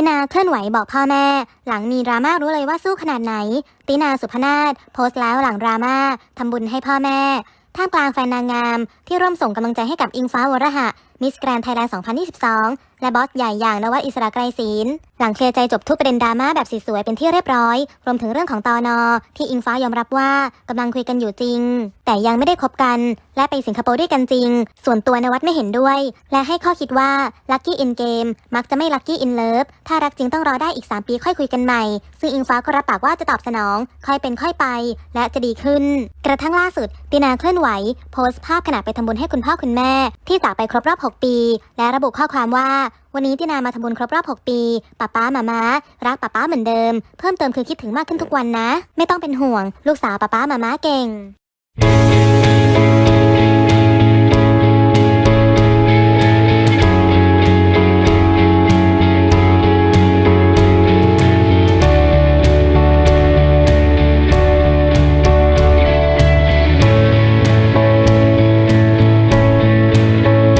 ตินาเคลื่อนไหวบอกพ่อแม่ หลังมีดราม่ารู้เลยว่าสู้ขนาดไหน ตินาสุพนาศโพสต์แล้วหลังดราม่าทำบุญให้พ่อแม่ท่ามกลางแฟนนางงาม ที่ร่วมส่งกำลังใจให้กับอิงฟ้าวรหะมิสแกรนไทยแลนด์ 2022 และบอสใหญ่อย่างนวัดอิสระไกรศีลหลังเคลียร์ใจจบทุกประเด็นดราม่าแบบสวยๆเป็นที่เรียบร้อย รวมถึงเรื่องของตอนอที่อิงฟ้ายอมรับว่ากำลังคุยกันอยู่จริง แต่ยังไม่ได้คบกัน และไปสิงคโปร์ด้วยกันจริง ส่วนตัวนวัดไม่เห็นด้วย และให้ข้อคิดว่าลัคกี้อินเกมมักจะไม่ลัคกี้อินเลิฟถ้ารักจริงต้องรอได้อีก 3 ปีค่อยคุยกันใหม่ ซึ่งอิงฟ้าก็รับปากว่าจะตอบสนอง ค่อยเป็นค่อยไป และจะดีขึ้น กระทั่งล่าสุดตินาเคลื่อนไหว โพสต์ภาพขณะไปทำบุญให้คุณพ่อคุณแม่ ที่จากไปครบรอบ6 ปี และระบุข้อความว่า วันนี้ตินามาทำบุญครบรอบ 6 ปีป้าป้ามามารักป้าป้าเหมือนเดิม เพิ่มเติมคือคิดถึงมากขึ้นทุกวันนะ ไม่ต้องเป็นห่วง ลูกสาวป้าป้ามามาเก่ง